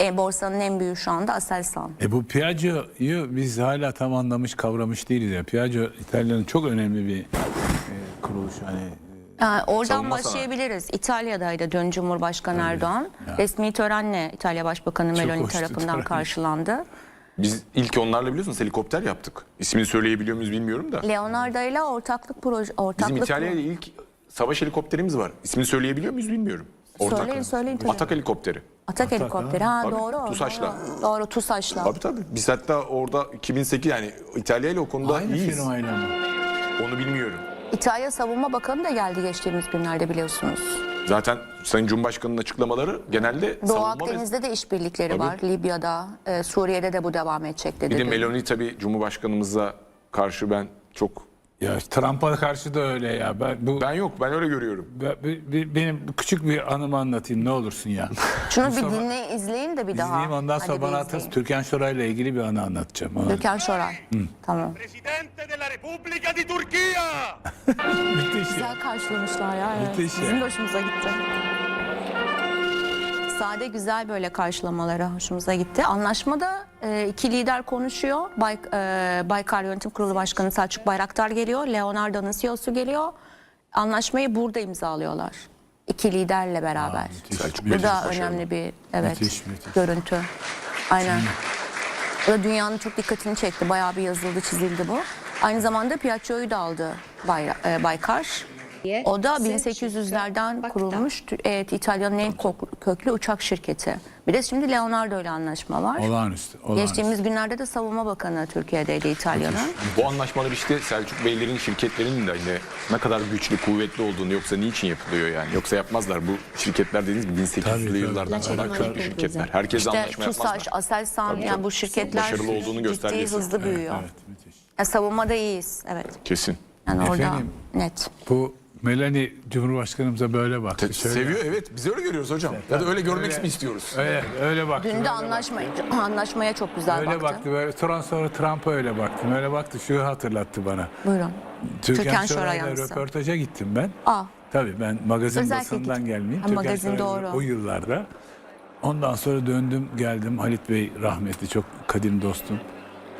E, borsanın en büyüğü şu anda Aselsan. E bu Piaggio'yu biz hala tam anlamış kavramış değiliz ya. Piaggio İtalya'nın çok önemli bir e, kuruluş hani. Ee, oradan Savunma başlayabiliriz. İtalya'daydı dün Cumhurbaşkanı Erdoğan. Resmi törenle İtalya Başbakanı Meloni tarafından tören. karşılandı. Biz ilk onlarla biliyorsunuz helikopter yaptık. İsmini söyleyebiliyor muyuz bilmiyorum da. Leonardo ile ortaklık proje Bizim ortaklık İtalya ile ilk savaş helikopterimiz var. İsmini söyleyebiliyor muyuz bilmiyorum. Söyleyin, söyleyin tabii. Atak helikopteri. Atak helikopteri. Ha Tabii, doğru. TUSAŞ'la. Doğru, doğru TUSAŞ'la. Tabii tabii. Biz hatta orada 2008 yani İtalya ile o konuda Aynı iyiyiz. firmayla mı? Onu bilmiyorum. İtalya Savunma Bakanı da geldi geçtiğimiz günlerde biliyorsunuz. Zaten Sayın Cumhurbaşkanı'nın açıklamaları genelde Doğu savunma ve Akdeniz'de de işbirlikleri Tabii. var. Libya'da, e, Suriye'de de bu devam edecek dedi. bir de. Meloni tabii Cumhurbaşkanımıza karşı ben çok Ya Trump'a karşı da öyle ya. Ben, bu ben yok ben öyle görüyorum. ben- bir- bir- benim küçük bir anımı anlatayım ne olursun ya. Şunu bir dinle, izleyin de bir daha. İzleyeyim ondan Hadi sonra bir bana izleyin. atarsın. Türkan Şoray'la ilgili bir anı anlatacağım. Ona. Türkan Şoray. Tamam. Presidente della Repubblica di Turchia! Müthiş ya. Güzel karşılamışlar ya. Evet. Müthiş ya. Bizim de hoşumuza gitti. Sade güzel böyle karşılamaları hoşumuza gitti. Anlaşmada e, iki lider konuşuyor. Bay, e, Baykar Yönetim Kurulu Başkanı Selçuk Bayraktar geliyor. Leonardo'nun CEO'su geliyor. Anlaşmayı burada imzalıyorlar. İki liderle beraber. müthiş. Selçuk Bu da önemli bir evet Müthiş, müthiş. görüntü. Aynen. O da dünyanın çok dikkatini çekti. Bayağı bir yazıldı, çizildi bu. Aynı zamanda Piaggio'yu da aldı Bayra- e, Baykar. O da 1800'lerden kurulmuş evet, İtalya'nın en köklü uçak şirketi. Bir de şimdi Leonardo ile anlaşma var. Olağanüstü. olağanüstü. Geçtiğimiz günlerde de Savunma Bakanı Türkiye'deydi İtalya'nın. Bu anlaşmalar işte Selçuk Beylerin şirketlerinin de hani ne kadar güçlü, kuvvetli olduğunu yoksa niçin yapılıyor yani. Yoksa yapmazlar. Bu şirketler dediğiniz gibi 1800'lü Tabii, tabii. yıllardan sonra köklü şirketler. Herkes İşte anlaşma yapmazlar. TUSAŞ, Aselsan yani bu şirketler Başarılı olduğunu ciddi hızlı büyüyor. Evet, müthiş. Ya, savunmada iyiyiz evet. Kesin. Yani orada Efendim? net. Bu Melanie Cumhurbaşkanımıza böyle baktı. Şöyle- Seviyor evet. Biz öyle görüyoruz hocam. Ya da öyle görmek mi istiyoruz? Öyle, öyle baktı. Dün böyle de baktı. anlaşmaya, anlaşmaya çok güzel Öyle baktı. baktı. Böyle. Sonra sonra Trump'a öyle baktım. Öyle baktı. Şu hatırlattı bana. Buyurun. Türkan, Türkan Şoray Şoray'la yanlısı. röportaja gittim ben. Aa. Tabii ben magazin Özellikle basından git- gelmeyeyim. Ha, Türkan magazin Şoray'la doğru. O yıllarda. Ondan sonra döndüm geldim Halit Bey rahmetli çok kadim dostum.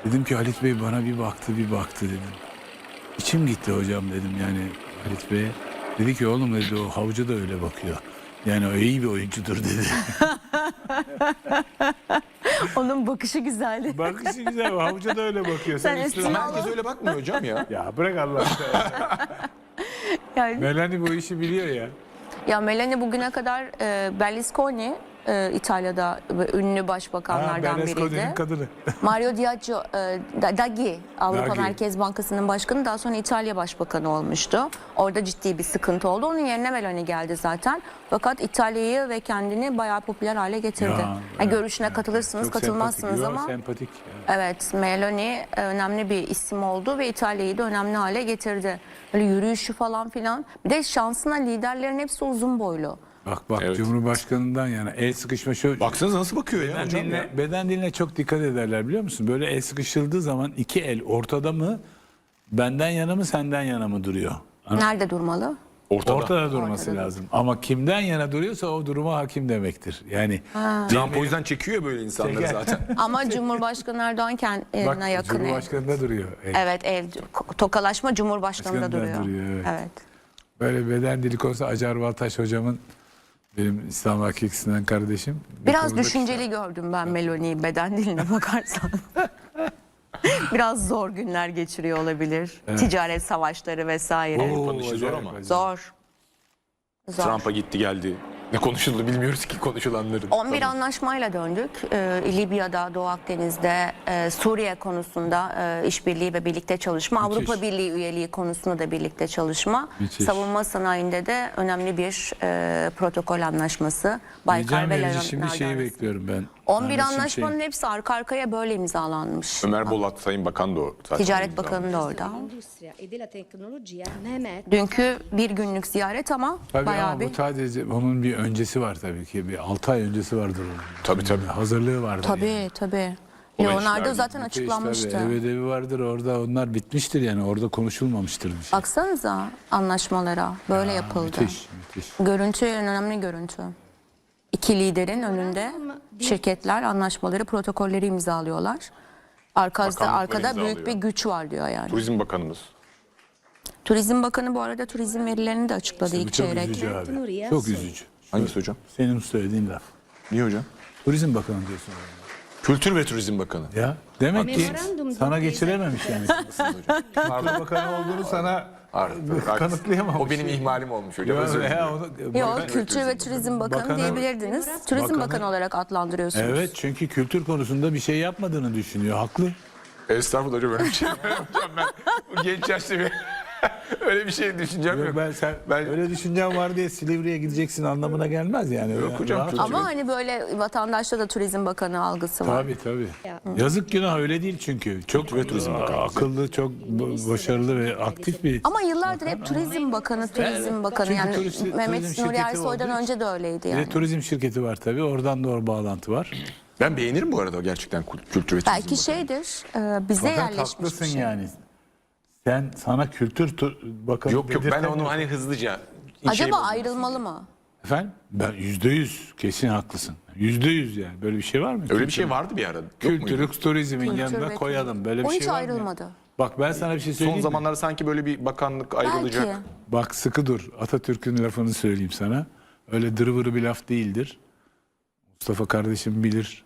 Dedim ki Halit Bey bana bir baktı bir baktı dedim. İçim gitti hocam dedim yani Halit Bey'e. Dedi ki oğlum dedi o havcı da öyle bakıyor. Yani o iyi bir oyuncudur dedi. Onun bakışı güzeldi. Bakışı güzel o havcı da öyle bakıyor. Sen üstüne Ama herkes öyle bakmıyor hocam ya. Ya bırak Allah aşkına. Yani, Melanie bu işi biliyor ya. ya Melanie bugüne kadar e, Berlusconi e, İtalya'da ünlü Ha, başbakanlardan Berlusconi'nin biriydi. kadını. Mario Diaggio, e, Draghi, Avrupa Draghi. Merkez Bankası'nın başkanı daha sonra İtalya Başbakanı olmuştu. Orada ciddi bir sıkıntı oldu. Onun yerine Meloni geldi zaten. Fakat İtalya'yı ve kendini bayağı popüler hale getirdi. Ya, Yani evet, görüşüne katılırsınız, Çok katılmazsınız sempatik. Ama sempatik. evet Meloni e, önemli bir isim oldu ve İtalya'yı da önemli hale getirdi. Böyle yürüyüşü falan filan. Bir de şansına liderlerin hepsi uzun boylu. Bak bak Evet. Cumhurbaşkanından yana el sıkışma şu Baksanıza nasıl bakıyor ya beden hocam ya. diline, beden diline çok dikkat ederler biliyor musun? Böyle el sıkışıldığı zaman iki el ortada mı benden yana mı senden yana mı duruyor? Nerede durmalı? Ortada. Ortada durması Ortada. lazım. Ama kimden yana duruyorsa o duruma hakim demektir. Yani Trump o yüzden çekiyor böyle insanları Çeker. zaten. Ama Cumhurbaşkanı Erdoğan kendine bak yakın. el. Cumhurbaşkanı'nda duruyor. el. Evet el tokalaşma Cumhurbaşkanı'nda Başkanında duruyor. duruyor, evet. evet. Böyle beden dili konusunda Acar Baltaş hocamın benim İslam Hakikisinden kardeşim. bir Biraz konuda- düşünceli gördüm ben Meloni'yi beden diline bakarsan. Biraz zor günler geçiriyor olabilir. Ticaret savaşları vesaire. Oo, işi zor acayip, ama. acayip. Zor. Zor. Trump'a gitti geldi. Ne konuşuldu bilmiyoruz ki konuşulanların. 11 Tabii. anlaşmayla döndük. Ee, Libya'da, Doğu Akdeniz'de, e, Suriye konusunda e, işbirliği ve birlikte çalışma, Müthiş. Avrupa Birliği üyeliği konusunda da birlikte çalışma, Müthiş. savunma sanayinde de önemli bir e, protokol anlaşması. Baykar Heyecan ve şimdi şeyi bekliyorum ben. 11 Ahmet anlaşmanın Şimşek'in. hepsi arka arkaya böyle imzalanmış. Ömer Bolat Sayın Bakan da o. zaten Ticaret imzaladı. Bakanı da orada. dell'industria e della tecnologia Mehmet Dünkü bir günlük ziyaret ama Tabii bayağı ama bir... bu sadece onun bir öncesi var tabii ki. Bir 6 ay öncesi vardır onun. Tabii, tabii. Hazırlığı vardır. yani. Tabii tabii. O Leonardo işler zaten Müthiş açıklanmıştı. Tabii, ev ödevi vardır orada onlar bitmiştir yani orada konuşulmamıştır bir şey. Baksanıza anlaşmalara böyle yapıldı. Müthiş müthiş. Görüntü önemli görüntü. İki liderin önünde şirketler anlaşmaları, protokolleri imzalıyorlar. Arkada, arkada büyük bir güç var diyor yani. Turizm Bakanımız. Turizm Bakanı bu arada turizm verilerini de açıkladı ilk çok çeyrek. üzücü abi. Çok üzücü. Hangisi hocam? Senin söylediğin laf. Niye hocam? Turizm Bakanı diyorsun. Kültür ve Turizm Bakanı. Ya demek ki sana geçirememiş yani. Kültür Bakanı olduğunu sana kanıtlayamam. O benim ihmalim olmuş hocam. Özür dilerim. Yok Kültür ve Turizm Bakanı, Bakanı- diyebilirdiniz. Turizm Bakanı- Bakanı olarak adlandırıyorsunuz. Evet çünkü kültür konusunda bir şey yapmadığını düşünüyor. Haklı. Estağfurullah hocam öyle bir şey. hocam ben bu genç yaşta bir öyle bir şey düşüneceğim yok. Yok ben sen Ben- öyle düşüncen var diye Silivri'ye gideceksin anlamına gelmez yani. Yok Öyle hocam, rahat. Ama hani böyle vatandaşta da Turizm Bakanı algısı var. Tabii tabii. Yazık günah öyle değil çünkü. Çok ve Turizm Bakanı. akıllı, çok başarılı ve aktif bir Ama yıllardır hep Turizm Bakanı, Turizm Bakanı Çünkü yani turist- Mehmet Nuri Ersoy'dan önce de öyleydi Bir de yani. turizm şirketi var tabii. Oradan doğru bağlantı var. Ben beğenirim bu arada gerçekten kültür ve turizm Belki Bakanı. şeydir, e, bize Fakat yerleşmiş haklısın bir şey. yani. Sen sana kültür tu- bakanı Yok yok ben onu hani hızlıca şey Acaba ayrılmalı mı? Efendim? Ben yüzde yüz kesin haklısın. Yüzde yüz yani. Böyle bir şey var mı? Öyle bir şey vardı bir ara. Yok muydu? Kültürü turizmin Kültür yanına ve koyalım. Böyle O bir hiç şey var mı? ayrılmadı. Bak ben sana bir şey söyleyeyim Son mi? zamanlarda sanki böyle bir bakanlık ayrılacak. Belki. Bak sıkı dur. Atatürk'ün lafını söyleyeyim sana. Öyle dırvırı bir laf değildir. Mustafa kardeşim bilir.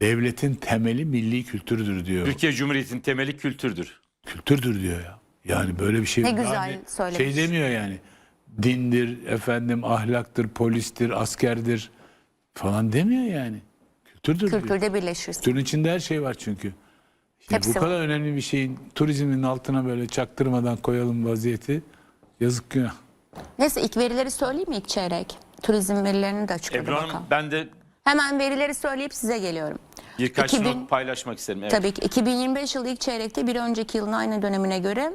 Devletin temeli milli kültürdür diyor. Türkiye Cumhuriyeti'nin temeli kültürdür. Kültürdür diyor ya. Yani böyle bir şey. Ne güzel yani söylemiş. Şey demiyor yani. Dindir, efendim ahlaktır, polistir, askerdir falan demiyor yani. Kültürdür diyor. Kültürde birleşirsin. Kültürün içinde her şey var çünkü. Şimdi Hepsi bu kadar önemli bir şeyin turizmin altına böyle çaktırmadan koyalım vaziyeti. Yazık günah. Neyse ilk verileri söyleyeyim mi ilk çeyrek? Turizm verilerini de açıkladı Ebru Hanım ben de Hemen verileri söyleyip size geliyorum. birkaç 2000 not paylaşmak isterim. Evet. Tabii ki 2025 yılı ilk çeyrekte bir önceki yılın aynı dönemine göre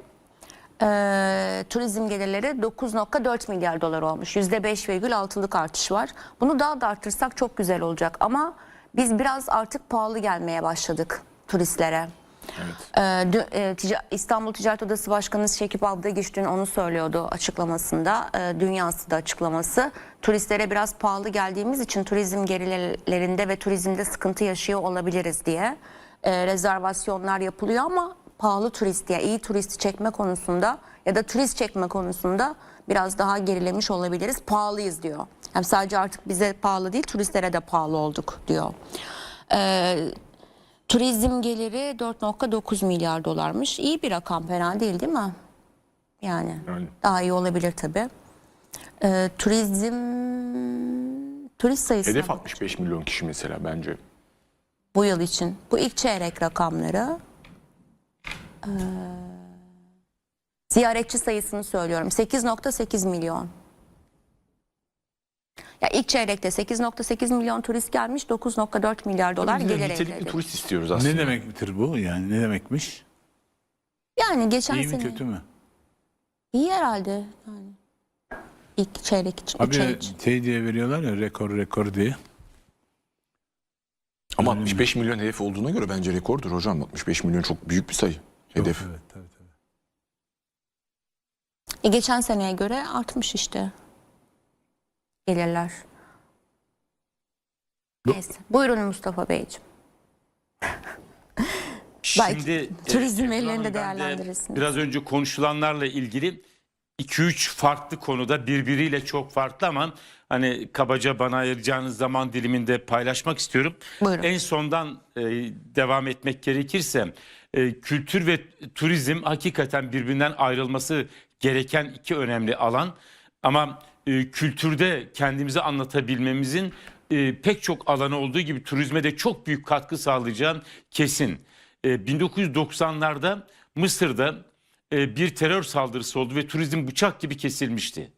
e, turizm gelirleri 9.4 milyar dolar olmuş. %5,6'lık artış var. Bunu daha da arttırsak çok güzel olacak ama biz biraz artık pahalı gelmeye başladık turistlere. Ee, dü- e, tica- İstanbul Ticaret Odası Başkanı Şekip Abdagiç dün onu söylüyordu açıklamasında. E, dünyası da açıklaması. Turistlere biraz pahalı geldiğimiz için turizm gelirlerinde ve turizmde sıkıntı yaşıyor olabiliriz diye. E, rezervasyonlar yapılıyor ama pahalı turist ya iyi turisti çekme konusunda ya da turist çekme konusunda biraz daha gerilemiş olabiliriz. Pahalıyız diyor. Yani sadece artık bize pahalı değil turistlere de pahalı olduk diyor. Ee, Turizm geliri 4.9 milyar dolarmış. İyi bir rakam fena değil değil mi? Yani Yani. daha iyi olabilir tabii. Ee, turizm turist sayısı Hedef 65 milyon kişi mesela bence. bu yıl için. Bu ilk çeyrek rakamları. Ee, ziyaretçi sayısını söylüyorum. 8.8 milyon. Ya ilk çeyrekte 8.8 milyon turist gelmiş, 9.4 milyar dolar Biz de gelir elde nitelikli edilmiş. turist istiyoruz aslında. Ne demektir bu? Yani ne demekmiş? Yani geçen İyi mi sene kötü mü? iyi herhalde yani. İlk çeyrek için. üç Abi için. şey diye veriyorlar ya rekor rekor diye. Ama 65 milyon hedef olduğuna göre bence rekordur hocam. 65 milyon çok büyük bir sayı. Hedef. Evet, tabii, tabii. E, geçen seneye göre artmış işte. Gelirler. Neyse. Buyurun Mustafa Beyciğim. Belki Şimdi e, turizm Ebru ellerinde ben de değerlendirirsiniz. Biraz önce konuşulanlarla ilgili 2-3 farklı konuda birbiriyle çok farklı ama hani kabaca bana ayıracağınız zaman diliminde paylaşmak istiyorum. Buyurun. En sondan e, devam etmek gerekirse e, kültür ve turizm hakikaten birbirinden ayrılması gereken iki önemli alan. Ama e, kültürde kendimizi anlatabilmemizin e, pek çok alanı olduğu gibi turizme de çok büyük katkı sağlayacağı kesin. E, 1990'larda Mısır'da e, bir terör saldırısı oldu ve turizm bıçak gibi kesilmişti.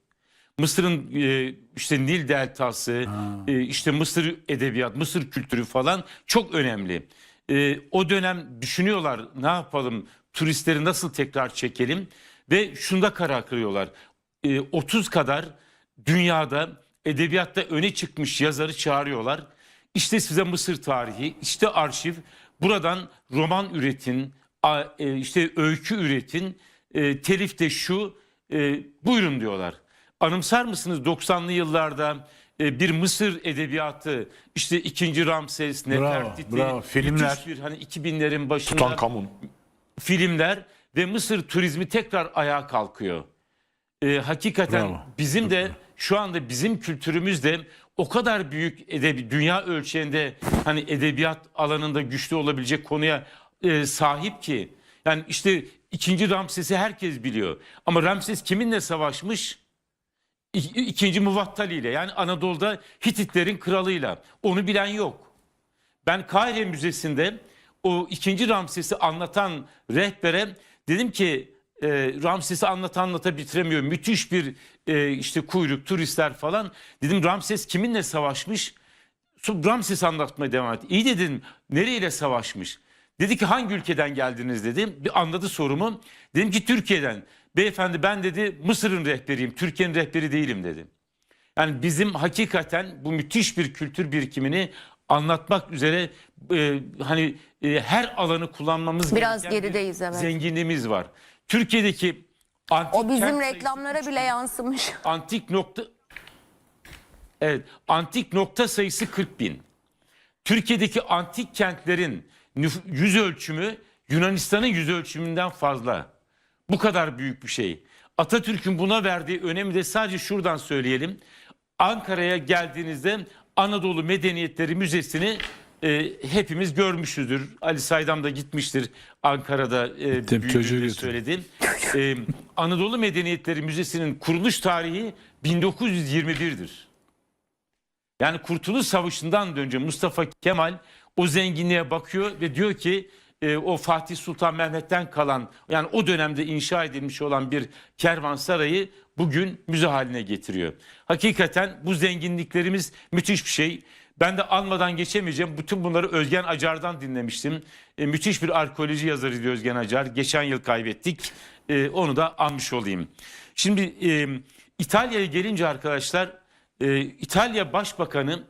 Mısır'ın e, işte Nil Deltası, e, işte Mısır edebiyat, Mısır kültürü falan çok önemli. E, o dönem düşünüyorlar ne yapalım, turistleri nasıl tekrar çekelim ve şunda karar kılıyorlar. E, 30 kadar dünyada edebiyatta öne çıkmış yazarı çağırıyorlar. İşte size Mısır tarihi, işte arşiv. Buradan roman üretin, e, işte öykü üretin, e, telif de şu, e, buyurun diyorlar. Anımsar mısınız 90'lı yıllarda bir Mısır edebiyatı işte 2. Ramses, Nefertiti, bravo. Filmler. müthiş bir hani 2000'lerin başında Tutankamun. filmler ve Mısır turizmi tekrar ayağa kalkıyor. Ee, hakikaten Bravo. bizim de şu anda bizim kültürümüzde o kadar büyük edebi dünya ölçeğinde hani edebiyat alanında güçlü olabilecek konuya e, sahip ki yani işte ikinci Ramses'i herkes biliyor. Ama Ramses kiminle savaşmış? İ- İkinci Muvattali ile yani Anadolu'da Hititlerin kralıyla. Onu bilen yok. Ben Kahire Müzesi'nde o ikinci Ramses'i anlatan rehbere dedim ki e, Ramses'i anlata anlata bitiremiyor. Müthiş bir e, işte kuyruk, turistler falan. Dedim Ramses kiminle savaşmış? Ramses anlatmaya devam etti. İyi dedim nereyle savaşmış? Dedi ki hangi ülkeden geldiniz dedim. Bir anladı sorumu. Dedim ki Türkiye'den. Beyefendi ben dedi Mısır'ın rehberiyim. Türkiye'nin rehberi değilim dedi. Yani bizim hakikaten bu müthiş bir kültür birikimini anlatmak üzere e, hani e, her alanı kullanmamız Biraz gereken bir gerideyiz, evet. zenginliğimiz var. Türkiye'deki antik O bizim reklamlara bile yansımış. Antik nokta Evet, antik nokta sayısı 40 bin. Türkiye'deki antik kentlerin yüz ölçümü Yunanistan'ın yüz ölçümünden fazla. Bu kadar büyük bir şey. Atatürk'ün buna verdiği önemi de sadece şuradan söyleyelim. Ankara'ya geldiğinizde Anadolu Medeniyetleri Müzesi'ni e, hepimiz görmüşüzdür. Ali Saydam da gitmiştir Ankara'da e, büyüdüğünde söyledim. E, Anadolu Medeniyetleri Müzesi'nin kuruluş tarihi 1921'dir. Yani Kurtuluş Savaşı'ndan da önce Mustafa Kemal o zenginliğe bakıyor ve diyor ki e, o Fatih Sultan Mehmet'ten kalan yani o dönemde inşa edilmiş olan bir kervansarayı bugün müze haline getiriyor. Hakikaten bu zenginliklerimiz müthiş bir şey. Ben de almadan geçemeyeceğim. Bütün bunları Özgen Acar'dan dinlemiştim. E, müthiş bir arkeoloji yazarıydı Özgen Acar. Geçen yıl kaybettik. E, onu da almış olayım. Şimdi e, İtalya'ya gelince arkadaşlar e, İtalya Başbakanı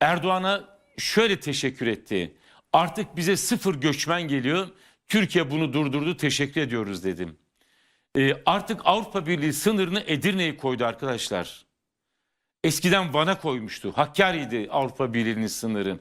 Erdoğan'a şöyle teşekkür etti. Artık bize sıfır göçmen geliyor. Türkiye bunu durdurdu. Teşekkür ediyoruz dedim. E, artık Avrupa Birliği sınırını Edirne'ye koydu arkadaşlar. Eskiden Van'a koymuştu. Hakkari'ydi Avrupa Birliği'nin sınırı.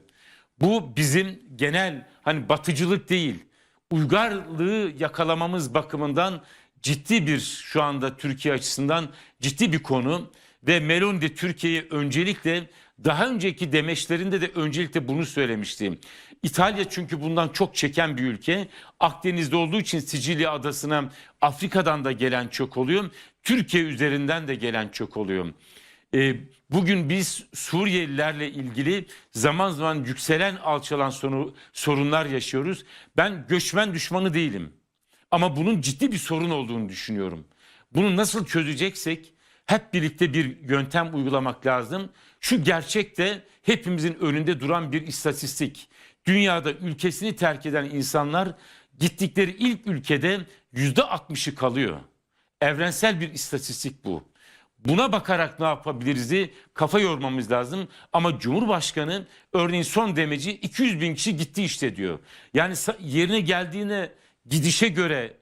Bu bizim genel hani batıcılık değil. Uygarlığı yakalamamız bakımından ciddi bir şu anda Türkiye açısından ciddi bir konu ve Meloni de Türkiye'ye öncelikle daha önceki demeçlerinde de öncelikle bunu söylemişti. İtalya çünkü bundan çok çeken bir ülke. Akdeniz'de olduğu için Sicilya adasına Afrika'dan da gelen çok oluyor. Türkiye üzerinden de gelen çok oluyor. E, bugün biz Suriyelilerle ilgili zaman zaman yükselen alçalan sonu, sorunlar yaşıyoruz. Ben göçmen düşmanı değilim. Ama bunun ciddi bir sorun olduğunu düşünüyorum. Bunu nasıl çözeceksek hep birlikte bir yöntem uygulamak lazım. Şu gerçek de hepimizin önünde duran bir istatistik. Dünyada ülkesini terk eden insanlar gittikleri ilk ülkede yüzde 60'ı kalıyor. Evrensel bir istatistik bu. Buna bakarak ne yapabiliriz'i kafa yormamız lazım. Ama Cumhurbaşkanı örneğin son demeci 200 bin kişi gitti işte diyor. Yani yerine geldiğine gidişe göre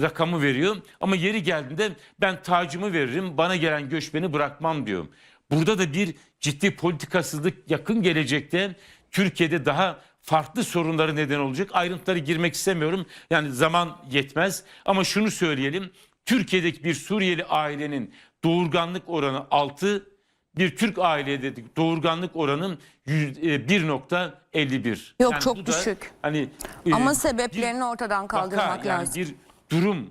rakamı veriyor. Ama yeri geldiğinde ben tacımı veririm bana gelen göçmeni bırakmam diyor. Burada da bir ciddi politikasızlık yakın gelecekte Türkiye'de daha farklı sorunları neden olacak. Ayrıntıları girmek istemiyorum. Yani zaman yetmez. Ama şunu söyleyelim. Türkiye'deki bir Suriyeli ailenin doğurganlık oranı 6, bir Türk ailede doğurganlık oranı yüz- e, 1.51. Yok, çok bu da düşük. Hani e, Ama bir sebeplerini ortadan vaka, kaldırmak yani lazım. bir durum